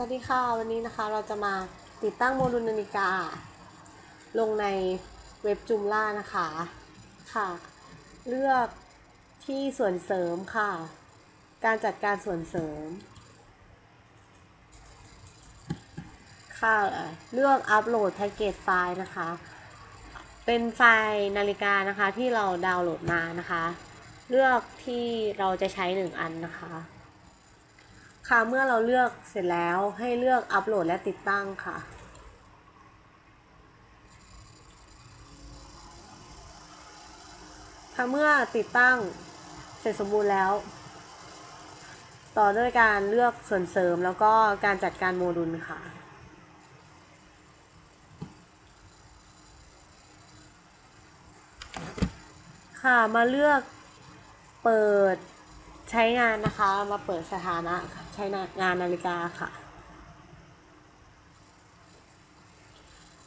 สวัสดีค่ะ วันนี้นะคะเราจะมาติดตั้งโมดูลนาฬิกา ลงในเว็บจุมล่านะคะค่ะ เลือกที่ส่วนเสริมค่ะ การจัดการส่วนเสริม ค่ะเลือกอัปโหลดแพ็กเกจไฟล์นะคะ เป็นไฟล์นาฬิกานะคะที่เราดาวน์โหลดมานะคะ เลือกที่เราจะใช้หนึ่งอันนะคะ ค่ะเมื่อเราเลือกเสร็จแล้วให้เลือกอัปโหลดและติดตั้งค่ะ ค่ะเมื่อติดตั้งเสร็จสมบูรณ์แล้ว ต่อด้วยการเลือกส่วนเสริมแล้วก็การจัดการโมดูลค่ะค่ะมาเลือกเปิด ใช้งานนะคะมาเปิดสถานะใช้งานนาฬิกาค่ะ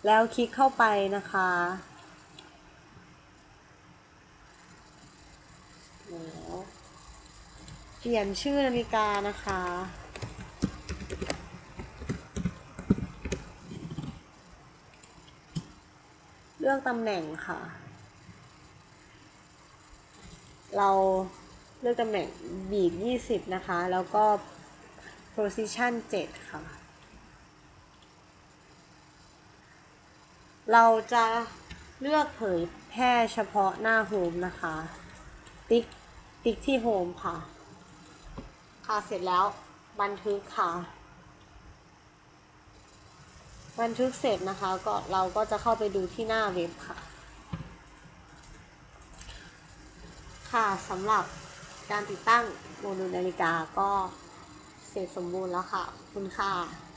แล้วคลิกเข้าไปนะคะแล้วเปลี่ยนชื่อนาฬิกานะคะ เลือกตำแหน่งค่ะ เรา เลือกตำแหน่งบีบ20 นะคะ แล้วก็ position 7 ค่ะ เราจะเลือกเผยแพร่เฉพาะหน้าโฮมนะคะ ติ๊ก ติ๊กที่โฮมค่ะ ค่ะ เสร็จแล้วบันทึกค่ะ บันทึกเสร็จนะคะก็เราก็จะเข้าไปดูที่หน้าเว็บค่ะ ค่ะสำหรับ การติดตั้งโมดูลนาฬิกาก็เสร็จสมบูรณ์แล้วค่ะคุณค่ะ